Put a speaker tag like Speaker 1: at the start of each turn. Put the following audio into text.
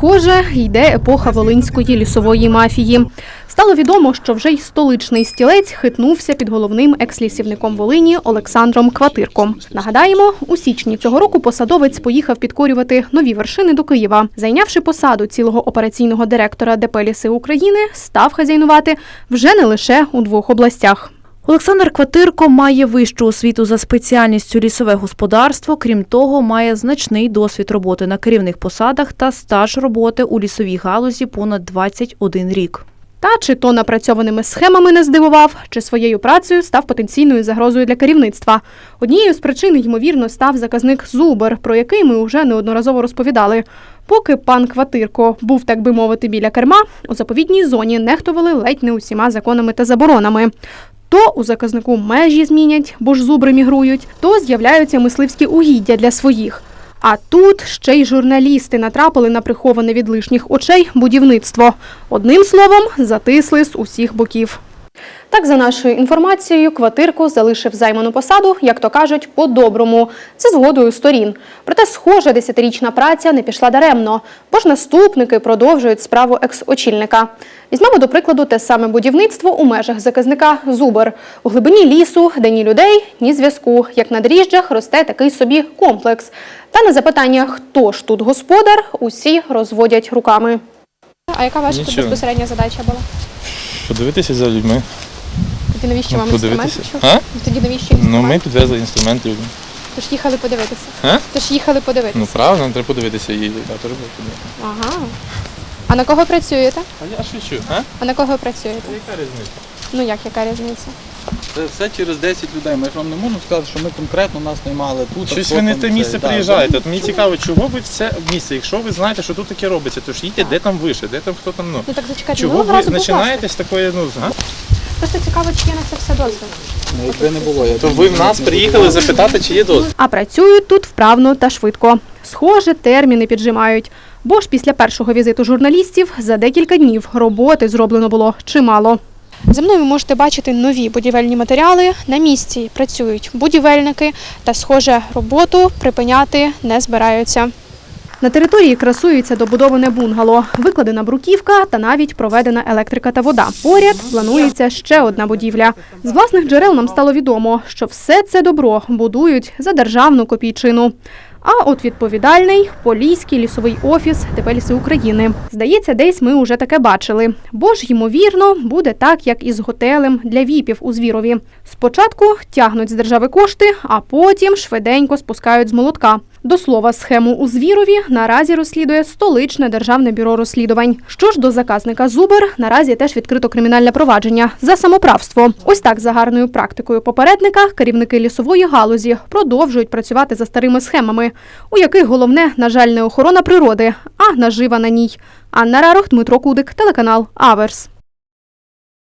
Speaker 1: Схоже, йде епоха волинської лісової мафії. Стало відомо, що вже й столичний стілець хитнувся під головним екс-лісівником Волині Олександром Кватирком. Нагадаємо, у січні цього року посадовець поїхав підкорювати нові вершини до Києва. Зайнявши посаду цілого операційного директора ДП «Ліси України, став хазяйнувати вже не лише у двох областях.
Speaker 2: Олександр Кватирко має вищу освіту за спеціальністю лісове господарство. Крім того, має значний досвід роботи на керівних посадах та стаж роботи у лісовій галузі понад 21 рік.
Speaker 1: Та чи то напрацьованими схемами не здивував, чи своєю працею став потенційною загрозою для керівництва. Однією з причин, ймовірно, став заказник Зубер, про який ми вже неодноразово розповідали. Поки пан Кватирко був, так би мовити, біля керма, у заповідній зоні нехтували ледь не усіма законами та заборонами. То у заказнику межі змінять, бо ж зубри мігрують, то з'являються мисливські угіддя для своїх. А тут ще й журналісти натрапили на приховане від лишніх очей будівництво. Одним словом, затисли з усіх боків. Так, за нашою інформацією, Кватирко залишив займану посаду, як то кажуть, по-доброму, за згодою сторін. Проте, схоже, десятирічна праця не пішла даремно, бо ж наступники продовжують справу екс-очільника. Візьмемо до прикладу те саме будівництво у межах заказника Зубер. У глибині лісу, де ні людей, ні зв'язку. Як на дріжджах росте такий собі комплекс. Та на запитання, хто ж тут господар, усі розводять руками. А яка ваша
Speaker 3: Нічого.
Speaker 1: безпосередня задача була?
Speaker 3: Подивитися за людьми.
Speaker 1: Тоді навіщо
Speaker 3: Ну,
Speaker 1: вам
Speaker 3: подивитися.
Speaker 1: інструменти?
Speaker 3: А?
Speaker 1: Тоді навіщо
Speaker 3: Ну, ми підвезли інструменти людям.
Speaker 1: Тож їхали подивитися.
Speaker 3: А?
Speaker 1: Тож їхали подивитися.
Speaker 3: Ну правильно, треба подивитися її. Да, теж було подивитися.
Speaker 1: Ага. А на кого працюєте?
Speaker 3: А я шучу, а?
Speaker 1: А на кого працюєте?
Speaker 3: Яка різниця?
Speaker 1: Ну як, яка різниця?
Speaker 4: Це все через 10 людей. Ми ж вам не можемо сказати, що ми конкретно нас наймали тут.
Speaker 3: Щось ви не те місце приїжджаєте.
Speaker 4: да.
Speaker 3: От мені цікаво, чого ви в це місце? Якщо ви знаєте, що тут таке робиться, то ж їдьте, де там вище, де там хто там, ну.
Speaker 1: Ну так зачекайте,
Speaker 3: Чого
Speaker 1: ну
Speaker 3: ви
Speaker 1: одразу
Speaker 3: починаєте з такої, ну, а?
Speaker 1: Просто цікаво, чи є на це все дозвіл.
Speaker 4: Ну, Якби не було, я
Speaker 3: То
Speaker 4: б
Speaker 3: ви в нас приїхали запитати, чи є дозвіл.
Speaker 1: А працюють тут вправно та швидко. Схоже, терміни піджимають. Бо ж після першого візиту журналістів за декілька днів роботи зроблено було чимало. За мною ви можете бачити нові будівельні матеріали. На місці працюють будівельники та, схоже, роботу припиняти не збираються. На території красується добудоване бунгало, викладена бруківка та навіть проведена електрика та вода. Поряд планується ще одна будівля. З власних джерел нам стало відомо, що все це добро будують за державну копійчину. А от відповідальний Поліський лісовий офіс ДП «Ліси України. Здається, десь ми уже таке бачили. Бо ж, ймовірно, буде так, як і з готелем для віпів у Звірові. Спочатку тягнуть з держави кошти, а потім швиденько спускають з молотка. До слова, схему у Звірові наразі розслідує столичне державне бюро розслідувань. Що ж до заказника Зубер, наразі теж відкрито кримінальне провадження за самоправство. Ось так за гарною практикою попередника керівники лісової галузі продовжують працювати за старими схемами, у яких головне, на жаль, не охорона природи, а нажива на ній. Анна Рарох, Дмитро Кудик, телеканал Аверс.